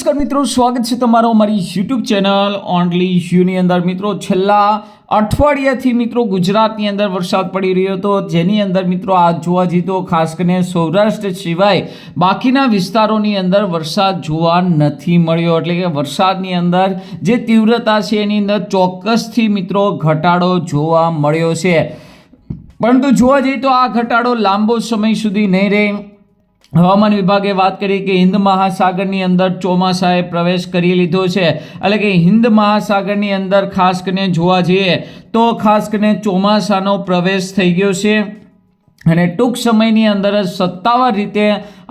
નમસ્કાર મિત્રો, સ્વાગત છે તમારો અમારી યુટ્યુબ ચેનલ ઓનલી યુની અંદર. મિત્રો, છેલ્લા અઠવાડિયાથી મિત્રો ગુજરાતની અંદર વરસાદ પડી રહ્યો હતો. જેની અંદર મિત્રો આ જોવા જઈએ તો ખાસ કરીને સૌરાષ્ટ્ર સિવાય બાકીના વિસ્તારોની અંદર વરસાદ જોવા નથી મળ્યો. એટલે કે વરસાદની અંદર જે તીવ્રતા છે એની અંદર ચોક્કસથી મિત્રો ઘટાડો જોવા મળ્યો છે. પરંતુ જોવા જઈએ તો આ ઘટાડો લાંબો સમય સુધી નહીં રહે. હવામાન વિભાગે વાત કરી કે હિન્દ મહાસાગરની અંદર ચોમાસાએ પ્રવેશ કરી લીધો છે. એટલે કે હિન્દ મહાસાગરની અંદર ખાસ કરીને જોવા જઈએ તો ખાસ કરીને ચોમાસાનો પ્રવેશ થઈ ગયો છે. અને ટૂંક સમયની અંદર જ સત્તાવાર રીતે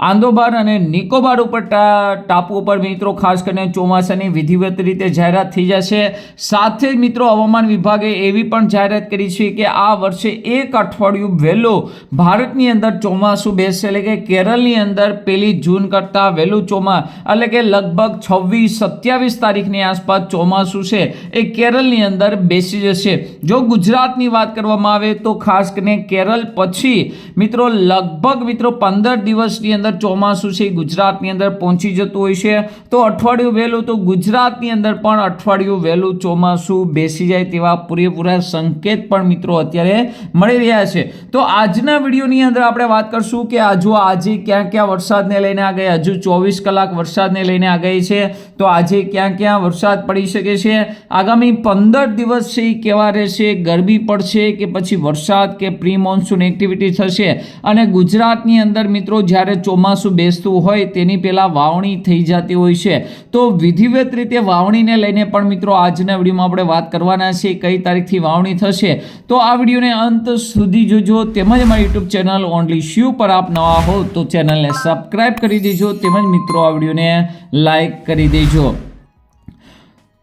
આંદોબાર અને નિકોબાર ઉપર ટાપુ ઉપર મિત્રો ખાસ કરીને ચોમાસાની વિધિવત રીતે જાહેરાત થઈ જશે. સાથે જ મિત્રો હવામાન વિભાગે એવી પણ જાહેરાત કરી છે કે આ વર્ષે એક અઠવાડિયું વહેલું ભારતની અંદર ચોમાસું બેસશે. એટલે કે કેરળની અંદર પેલી જૂન કરતાં વહેલું ચોમા, એટલે કે લગભગ છવ્વીસ, સત્યાવીસ તારીખની આસપાસ ચોમાસું છે એ કેરળની અંદર બેસી જશે. જો ગુજરાતની વાત કરવામાં આવે તો ખાસ કરીને કેરળ પછી મિત્રો લગભગ મિત્રો પંદર દિવસની અંદર ચોમાસું છે, ગુજરાતની અંદર પહોંચી જતું હોય છે. તો અઠવાડિયું વહેલું તો ગુજરાતની અંદર પણ અઠવાડિયું વહેલું ચોમાસું બેસી જાય તેવા પૂરેપૂરા સંકેત પણ મિત્રો અત્યારે મળી રહ્યા છે. તો આજના વિડીયોની અંદર આપણે વાત કરશું કે હજુ આજે ક્યાં ક્યાં વરસાદને લઈને આ ગઈ, હજુ ચોવીસ કલાક વરસાદને લઈને આગાહી છે. તો આજે ક્યાં ક્યાં વરસાદ પડી શકે છે? આગામી પંદર દિવસ છે એ કેવા રહેશે? ગરમી પડશે કે પછી વરસાદ કે પ્રી મોન્સૂન એક્ટિવિટી થશે? અને ગુજરાતની અંદર મિત્રો જ્યારે ચોમાસું બેસતું હોય તેની પહેલાં વાવણી થઈ જતી હોય છે. તો વિધિવત રીતે વાવણીને લઈને પણ મિત્રો આજના વિડીયોમાં આપણે વાત કરવાના છે કઈ તારીખથી વાવણી થશે. તો આ વિડીયોને અંત સુધી જોજો. તેમજ મારી યુટ્યુબ ચેનલ ઓનલી શ્યુ પર આપ નવા હો તો ચેનલને સબસ્ક્રાઈબ કરી દેજો. તેમજ મિત્રો આ વિડીયોને લાઈક કરી દેજો.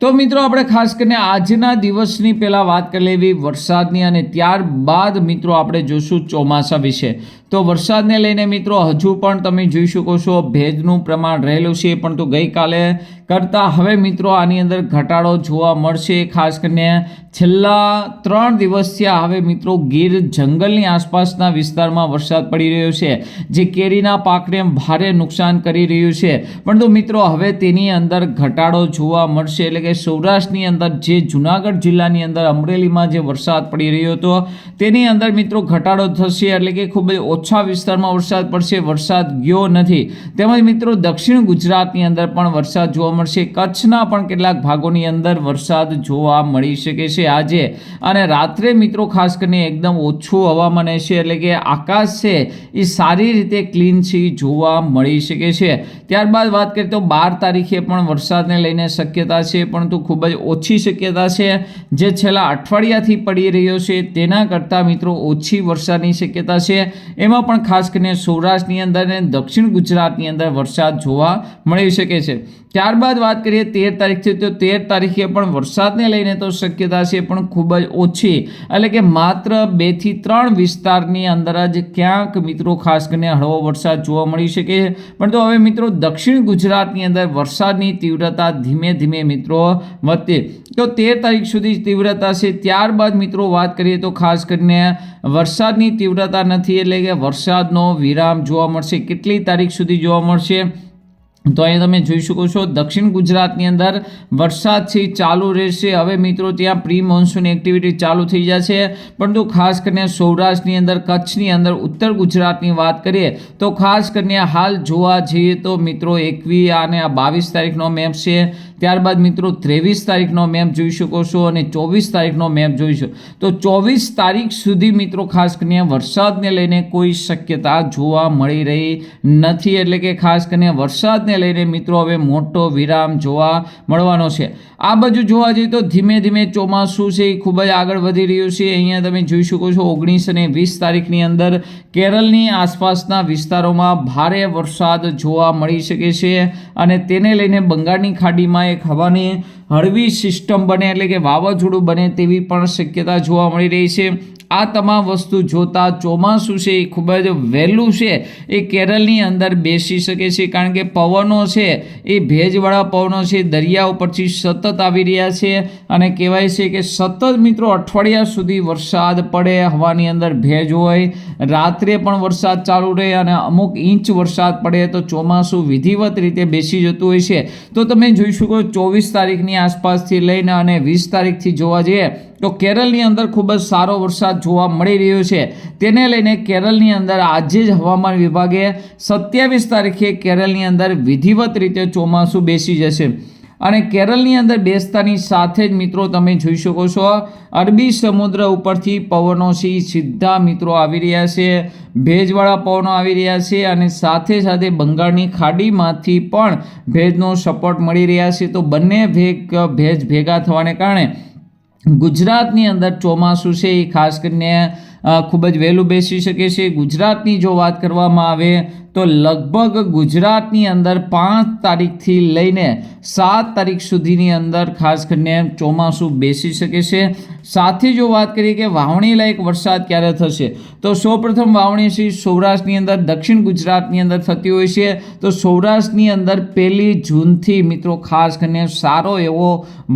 તો મિત્રો આપણે ખાસ કરીને આજના દિવસની પહેલાં વાત કરી લેવી વરસાદની અને ત્યારબાદ મિત્રો આપણે જોશું ચોમાસા વિશે. તો વરસાદને લઈને મિત્રો હજુ પણ તમે જોઈ શકો છો ભેજનું પ્રમાણ રહેલું છે, પરંતુ ગઈકાલે કરતાં હવે મિત્રો આની અંદર ઘટાડો જોવા મળશે. ખાસ કરીને છેલ્લા ત્રણ દિવસથી હવે મિત્રો ગીર જંગલની આસપાસના વિસ્તારમાં વરસાદ પડી રહ્યો છે, જે કેરીના પાકને ભારે નુકસાન કરી રહ્યું છે. પરંતુ મિત્રો હવે તેની અંદર ઘટાડો જોવા મળશે, એટલે કે સૌરાષ્ટ્રની અંદર જે જુનાગઢ જિલ્લાની અંદર અમરેલીમાં જે વરસાદ પડી રહ્યો હતો, તેની અંદર મિત્રો ઘટાડો થશે, એટલે કે ખૂબ જ ઓછા વિસ્તારમાં વરસાદ પડશે, વરસાદ ગયો નથી. તેમજ મિત્રો, દક્ષિણ ગુજરાતની અંદર પણ વરસાદ જોવા મળશે. કચ્છના પણ કેટલાક ભાગોની અંદર વરસાદ જોવા મળી શકે છે આજે. અને રાત્રે મિત્રો, ખાસ કરીને એકદમ ઓછું હવામાન હશે, એટલે કે આકાશ છે એ સારી રીતે ક્લીન છે જોવા મળી શકે છે. ત્યારબાદ વાત કરીએ તો બાર તારીખે પણ વરસાદને લઈને શક્યતા છે, પરંતુ ખૂબ જ ઓછી શક્યતા છે. જે છેલ્લા અઠવાડિયાથી પડી રહ્યો છે, તેના કરતાં મિત્રો ઓછી વરસાદની શક્યતા છે. એમાં પણ ખાસ કરીને સૌરાષ્ટ્રની અંદર અને દક્ષિણ ગુજરાતની અંદર વરસાદ જોવા મળી શકે છે. ત્યારબાદ વાત કરીએ તેર તારીખથી, તો તેર તારીખે પણ વરસાદને લઈને તો શક્યતા છે, પણ ખૂબ જ ઓછી. એટલે કે માત્ર બેથી ત્રણ વિસ્તારની અંદર જ ક્યાંક મિત્રો ખાસ કરીને હળવો વરસાદ જોવા મળી શકે છે. પરંતુ હવે મિત્રો દક્ષિણ ગુજરાતની અંદર વરસાદની તીવ્રતા ધીમે ધીમે મિત્રો વધતી. તો તેર તારીખ સુધી તીવ્રતા છે. ત્યારબાદ મિત્રો વાત કરીએ તો ખાસ કરીને વરસાદની તીવ્રતા નથી એટલે કે વરસાદનો વિરામ જોવા મળશે. કેટલી તારીખ સુધી જોવા મળશે? તો અહીંયા તમે જોઈ શકો છો, દક્ષિણ ગુજરાતની અંદર વરસાદ છે ચાલુ રહેશે. હવે મિત્રો, ત્યાં પ્રી મોન્સૂન એક્ટિવિટી ચાલુ થઈ જશે. પરંતુ ખાસ કરીને સૌરાષ્ટ્રની અંદર, કચ્છની અંદર, ઉત્તર ગુજરાતની વાત કરીએ, તો ખાસ કરીને હાલ જોવા જઈએ તો મિત્રો, એકવીસ અને આ બાવીસ તારીખનો મેપ છે. ત્યારબાદ મિત્રો ત્રેવીસ તારીખનો મેપ જોઈ શકો છો અને ચોવીસ તારીખનો મેપ જોઈશું તો ચોવીસ તારીખ સુધી મિત્રો ખાસ કરીને વરસાદને લઈને કોઈ શક્યતા જોવા મળી રહી નથી. એટલે કે ખાસ કરીને વરસાદને લઈને મિત્રો હવે મોટો વિરામ જોવા મળવાનો છે. આ બાજુ જોવા જઈએ તો ધીમે ધીમે ચોમાસું છે એ ખૂબ જ આગળ વધી રહ્યું છે. અહીંયા તમે જોઈ શકો છો ઓગણીસ અને વીસ તારીખની અંદર કેરળની આસપાસના વિસ્તારોમાં ભારે વરસાદ જોવા મળી શકે છે અને તેને લઈને બંગાળની ખાડીમાં એક હવાની હળવી સિસ્ટમ બને એટલે કે વાવાઝોડું બને તેવી પણ શક્યતા જોવા મળી રહી છે. આ તમામ વસ્તુ જોતાં ચોમાસું છે, એ ખૂબ જ વહેલું છે. એ કેરળની અંદર બેસી શકે છે, કારણ કે પવનો છે, એ ભેજવાળા પવનો છે, દરિયા ઉપરથી સતત આવી રહ્યા છે અને કહેવાય છે કે સતત મિત્રો અઠવાડિયા સુધી વરસાદ પડે, હવાની અંદર ભેજ હોય, રાત્રે પણ વરસાદ ચાલુ રહે અને અમુક ઇંચ વરસાદ પડે તો ચોમાસું વિધિવત રીતે બેસી જતું હોય છે. તો તમે જોઈ શકો ચોવીસ તારીખની આસપાસથી લઈને અને વીસ તારીખથી જોવા જઈએ તો કેરળની અંદર ખૂબ જ સારો વરસાદ જોવા મળી રહ્યો છે. તેને લઈને કેરળની અંદર આજે જ હવામાન વિભાગે સત્યાવીસ તારીખે કેરળની અંદર વિધિવત રીતે ચોમાસું બેસી જશે. અને કેરળની અંદર બેસતાની સાથે જ મિત્રો તમે જોઈ શકો છો. અરબી સમુદ્ર ઉપરથી પવનો છે સીધા મિત્રો આવી રહ્યા છે. ભેજવાળા પવનો આવી રહ્યા છે અને સાથે સાથે બંગાળની ખાડીમાંથી પણ ભેજનો સપોર્ટ મળી રહ્યા છે. તો બંને ભેગ, ભેજ ભેગા થવાને કારણે ગુજરાતની અંદર ચોમાસું છે. એ ખાસ કરીને ખૂબ જ વહેલું બેસી શકે છે. ગુજરાતની જો વાત કરવામાં આવે તો લગભગ ગુજરાતની અંદર પાંચ તારીખથી લઈને સાત તારીખ સુધીની અંદર ખાસ કરીને ચોમાસું બેસી શકે છે. સાથે જો વાત કરીએ કે વાવણી લાયક વરસાદ ક્યારે થશે? તો સૌપ્રથમ વાવણી શ્રી સૌરાષ્ટ્રની અંદર, દક્ષિણ ગુજરાતની અંદર થતી હોય છે. તો સૌરાષ્ટ્રની અંદર પહેલી જૂનથી મિત્રો ખાસ કરીને સારો એવો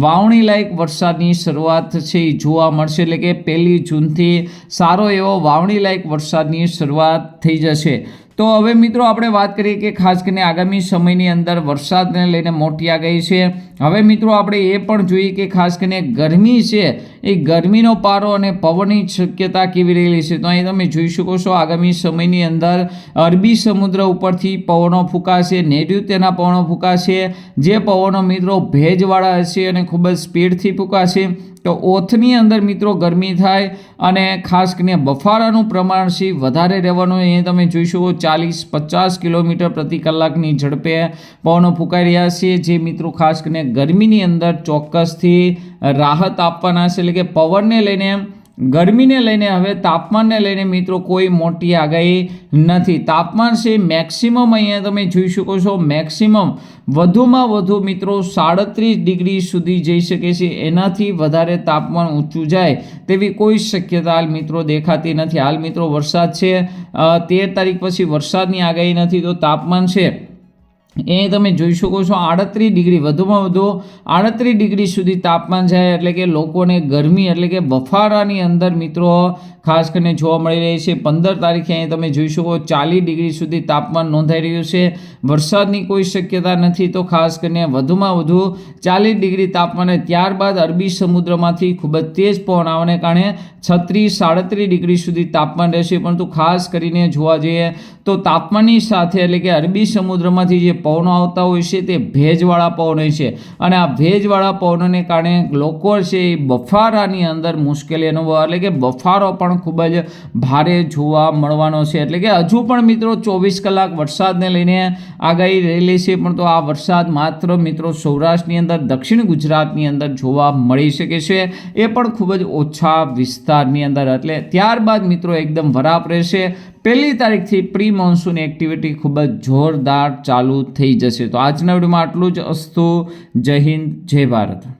વાવણી લાયક વરસાદની શરૂઆત છે એ જોવા મળશે. એટલે કે પહેલી જૂનથી સારો એવો વાવણી લાયક વરસાદની શરૂઆત થઈ જશે. તો હવે મિત્રો આપણે વાત કરીએ કે ખાસ કરીને આગામી સમયની અંદર વરસાદને લઈને મોટી આગાહી છે. હવે મિત્રો આપણે એ પણ જોઈએ કે ખાસ કરીને ગરમી છે, એ ગરમીનો પારો અને પવનની શક્યતા કેવી રહેલી છે? તો અહીં તમે જોઈ શકો છો આગામી સમયની અંદર અરબી સમુદ્ર ઉપરથી પવનો ફૂંકાશે તેના પવનો ફૂંકાશે, જે પવનો મિત્રો ભેજવાળા હશે અને ખૂબ જ સ્પીડથી ફૂંકાશે. તો ઓથની અંદર મિત્રો ગરમી થાય અને ખાસ કરીને બફારાનું પ્રમાણ છે વધારે રહેવાનું. એ તમે જોઈ શકો ચાલીસ પચાસ કિલોમીટર પ્રતિ કલાકની ઝડપે પવનો ફૂંકાઈ રહ્યા છે, જે મિત્રો ખાસ કરીને ગરમીની અંદર ચોક્કસથી રાહત આપવાના છે. એટલે કે પવનને લઈને, ગરમીને લઈને, હવે તાપમાનને લઈને મિત્રો કોઈ મોટી આગાહી નથી. તાપમાન છે મેક્સિમમ અહીંયા તમે જોઈ શકો છો. મેક્સિમમ વધુમાં વધુ મિત્રો સાડત્રીસ ડિગ્રી સુધી જઈ શકે છે. એનાથી વધારે તાપમાન ઊંચું જાય તેવી કોઈ શક્યતા હાલ મિત્રો દેખાતી નથી. હાલ મિત્રો વરસાદ છે. તેર તારીખ પછી વરસાદની આગાહી નથી તો તાપમાન છે એ તમે જોઈ શકો છો આડત્રીસ ડિગ્રી, વધુમાં વધુ આડત્રીસ ડિગ્રી સુધી તાપમાન જાય એટલે કે લોકોને ગરમી એટલે કે બફારાની અંદર મિત્રો ખાસ કરીને જોવા મળી રહી છે, પંદર તારીખે અહીં તમે જોઈ શકો ચાલીસ ડિગ્રી સુધી તાપમાન નોંધાઈ રહ્યું છે. વરસાદની કોઈ શક્યતા નથી, તો ખાસ કરીને વધુમાં વધુ ચાલીસ ડિગ્રી તાપમાને ત્યારબાદ અરબી સમુદ્રમાંથી ખૂબ જ તેજ પવન આવવાને કારણે છત્રીસ, સાડત્રીસ ડિગ્રી સુધી તાપમાન રહેશે. પરંતુ ખાસ કરીને જોવા જઈએ તો તાપમાનની સાથે એટલે કે અરબી સમુદ્રમાંથી જે પવનો આવતા હોય છે, તે ભેજવાળા પવન હોય છે. અને આ ભેજવાળા પવનોને કારણે લોકો છે એ બફારાની અંદર મુશ્કેલી અનુભવ, એટલે કે બફારો ખૂબ જ ભારે જોવા મળવાનો છે. એટલે કે હજુ પણ મિત્રો ચોવીસ કલાક વરસાદને લઈને આગાહી રહેલી છે, પણ તો આ વરસાદ માત્ર મિત્રો સૌરાષ્ટ્રની અંદર, દક્ષિણ ગુજરાતની અંદર જોવા મળી શકે છે. એ પણ ખૂબ જ ઓછા વિસ્તારની અંદર. એટલે ત્યારબાદ મિત્રો એકદમ વરાપ રહેશે. પહેલી તારીખથી પ્રી મોન્સૂન એક્ટિવિટી ખૂબ જ જોરદાર ચાલુ થઈ જશે. તો આજના વિડીયોમાં આટલું જ. અસ્તુ, જય હિન્દ, જય ભારત.